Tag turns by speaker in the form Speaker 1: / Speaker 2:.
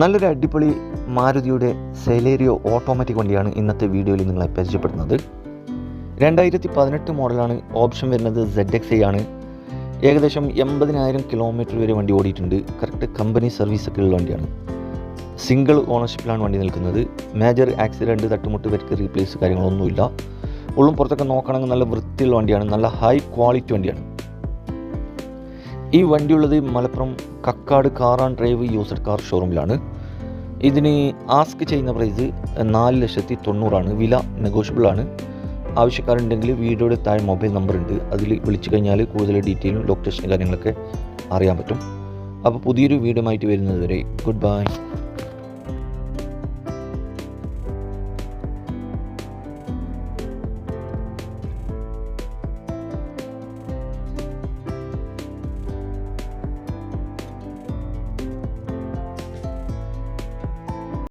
Speaker 1: നല്ലൊരു അടിപൊളി മാരുതിയുടെ Celerio automatic വണ്ടിയാണ് ഇന്നത്തെ വീഡിയോയിൽ നിങ്ങളെ പരിചയപ്പെടുന്നത് രണ്ടായിരത്തി പതിനെട്ട് മോഡലാണ് ഓപ്ഷൻ വരുന്നത് സെഡ് എക്സ് ഐ ആണ്. ഏകദേശം എൺപതിനായിരം കിലോമീറ്റർ വരെ വണ്ടി ഓടിയിട്ടുണ്ട്. കറക്റ്റ് കമ്പനി സർവീസ് ഒക്കെ ഉള്ള വണ്ടിയാണ്. സിംഗിൾ ഓണർഷിപ്പിലാണ് വണ്ടി നിൽക്കുന്നത്. മേജർ ആക്സിഡന്റ് തട്ടുമുട്ട് വരയ്ക്ക് റീപ്ലേസ് കാര്യങ്ങളൊന്നുമില്ല. ഉള്ളും പുറത്തൊക്കെ നോക്കണമെങ്കിൽ നല്ല വൃത്തിയുള്ള വണ്ടിയാണ്. നല്ല ഹൈ ക്വാളിറ്റി വണ്ടിയാണ്. ഈ വണ്ടിയുള്ളത് Malappuram Kakkad car and drive used car ഷോറൂമിലാണ് ഇതിന് ആസ്ക് ചെയ്യുന്ന പ്രൈസ് നാല് ലക്ഷത്തി തൊണ്ണൂറാണ്. വില നെഗോഷ്യബിൾ ആണ്. ആവശ്യക്കാരുണ്ടെങ്കിൽ വീഡിയോയുടെ താഴെ മൊബൈൽ നമ്പർ ഉണ്ട്. അതിൽ വിളിച്ചു കഴിഞ്ഞാൽ കൂടുതൽ ഡീറ്റെയിലും ലൊക്കേഷനും കാര്യങ്ങളൊക്കെ അറിയാൻ പറ്റും. അപ്പോൾ പുതിയൊരു വീഡിയോ ആയിട്ട് വരുന്നതുവരെ ഗുഡ് ബൈ